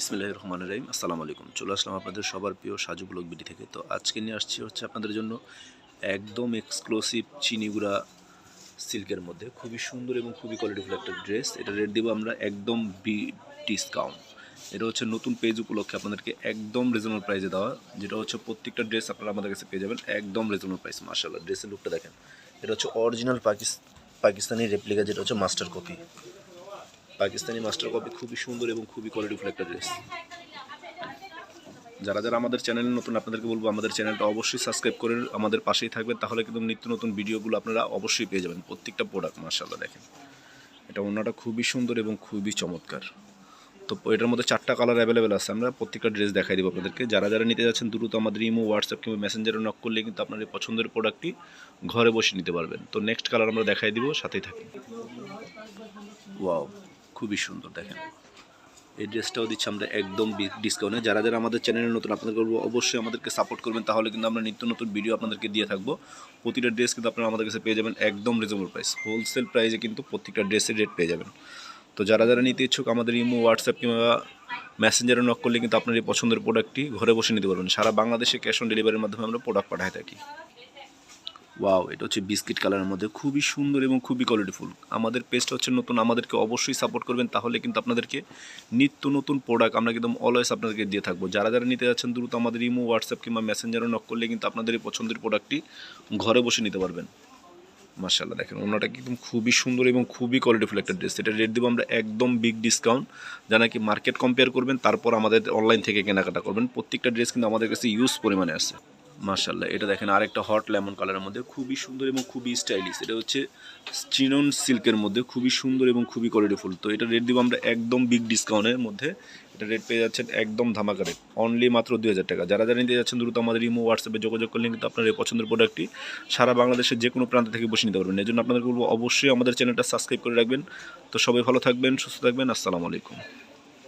বিসমিল্লাহ রহমান রহিম, আসসালামু আলাইকুম। চলে আসলাম আপনাদের সবার প্রিয় সাজু ব্লগ বিডি থেকে। তো আজকে নিয়ে আসছি হচ্ছে আপনাদের জন্য একদম এক্সক্লুসিভ চিনিগুড়া সিল্কের মধ্যে। খুবই সুন্দর এবং খুবই কোয়ালিটিফুল একটা ড্রেস এটা রেট দেবো আমরা একদম বি ডিসকাউন্ট এটা হচ্ছে নতুন পেজ উপলক্ষে আপনাদেরকে একদম রিজনেবল প্রাইসে দেওয়া। যেটা হচ্ছে প্রত্যেকটা ড্রেস আপনারা আমাদের কাছে পেয়ে যাবেন একদম রিজনেবল প্রাইস মার্শাল্লাহ ড্রেসের লুকটা দেখেন। এটা হচ্ছে অরিজিনাল পাকিস, পাকিস্তানি রেপ্লিকা যেটা হচ্ছে master copy Pakistani master copy খুবই সুন্দর এবং খুবই কোয়ালিটিফুল একটা ড্রেস যারা যারা আমাদের চ্যানেলে নতুন, আপনাদেরকে বলব আমাদের চ্যানেলটা অবশ্যই সাবস্ক্রাইব করে আমাদের পাশেই থাকবেন, তাহলে কিন্তু নিত্য নতুন ভিডিওগুলো আপনারা অবশ্যই পেয়ে যাবেন। প্রত্যেকটা প্রোডাক্ট মার্শাল্লাহ দেখেন। এটা অন্যটা খুবই সুন্দর এবং খুবই চমৎকার। তো এটার মধ্যে চারটা কালার অ্যাভেলেবেল আছে, আমরা প্রত্যেকটা ড্রেস দেখাই দেবো আপনাদেরকে। যারা যারা নিতে যাচ্ছেন, দ্রুত আমাদের ইমো হোয়াটসঅ্যাপ কিংবা মেসেঞ্জারে নক করলে কিন্তু আপনার এই পছন্দের প্রোডাক্টটি ঘরে বসে নিতে পারবেন। তো নেক্সট কালার আমরা দেখাই দিব, সাথেই থাকি ওয়াও খুবই সুন্দর, দেখেন। এই ড্রেসটাও দিচ্ছি আমরা একদম ডিসকাউন্টে যারা যারা আমাদের চ্যানেলে নতুন আপনাদের বলব অবশ্যই আমাদেরকে সাপোর্ট করবেন। তাহলে কিন্তু আমরা নিত্য নতুন ভিডিও আপনাদেরকে দিয়ে থাকব। প্রতিটা ড্রেস কিন্তু আপনারা আমাদের কাছে পেয়ে যাবেন একদম রিজনেবল প্রাইস হোলসেল প্রাইসে কিন্তু প্রত্যেকটা ড্রেসের রেট পেয়ে যাবেন। তো যারা যারা নিতে ইচ্ছুক, আমাদের ইমো হোয়াটসঅ্যাপ কিংবা মেসেঞ্জারে নক করলে কিন্তু আপনার এই পছন্দের প্রোডাক্টটি ঘরে বসে নিতে পারবেন। সারা বাংলাদেশে ক্যাশ অন ডেলিভারির মাধ্যমে আমরা প্রোডাক্ট পাঠাই থাকি। ওয়াও এটা হচ্ছে বিস্কিট কালারের মধ্যে খুবই সুন্দর এবং খুবই কোয়ালিটিফুল আমাদের পেজটা হচ্ছে নতুন, আমাদেরকে অবশ্যই সাপোর্ট করবেন, তাহলে কিন্তু আপনাদেরকে নিত্য নতুন প্রোডাক্ট আমরা কিন্তু অলওয়েজ আপনাদেরকে দিয়ে থাকব। যারা যারা নিতে যাচ্ছেন, দ্রুত আমাদের ইমো হোয়াটসঅ্যাপ কিংবা মেসেঞ্জারে নক করলে কিন্তু আপনাদের এই পছন্দের প্রোডাক্টটি ঘরে বসে নিতে পারবেন। মার্শাল্লাহ দেখেন ওনাটা কিন্তু খুবই সুন্দর এবং খুবই কোয়ালিটিফুল একটা ড্রেস এটা রেট দেবো আমরা একদম বিগ ডিসকাউন্ট যা নাকি মার্কেট কম্পেয়ার করবেন, তারপর আমাদের অনলাইন থেকে কেনাকাটা করবেন। প্রত্যেকটা ড্রেস কিন্তু আমাদের কাছে ইউজ পরিমাণে আছে। মার্শাল্লাহ এটা দেখেন আরেকটা হট লেমন কালারের মধ্যে, খুবই সুন্দর এবং খুবই স্টাইলিশ এটা হচ্ছে চিনন সিল্কের মধ্যে, খুবই সুন্দর এবং খুবই কোয়ালিটিফুল তো এটা রেট দিব আমরা একদম বিগ ডিসকাউন্টের মধ্যে। এটা রেট পেয়ে যাচ্ছেন একদম ধামাকা রেট অনলি মাত্র দুই হাজার টাকা। যারা যারা নিতে যাচ্ছেন, দ্রুত আমাদের ইমো, হোয়াটসঅ্যাপে যোগাযোগ করলে কিন্তু আপনার এই পছন্দের প্রোডাক্টটি সারা বাংলাদেশের যে কোনো প্রান্ত থেকে বসে নিতে পারবেন। এই জন্য আপনাদের বলব, অবশ্যই আমাদের চ্যানেলটা সাবস্ক্রাইব করে রাখবেন। তো সবাই ভালো থাকবেন, সুস্থ থাকবেন, আসসালামু আলাইকুম।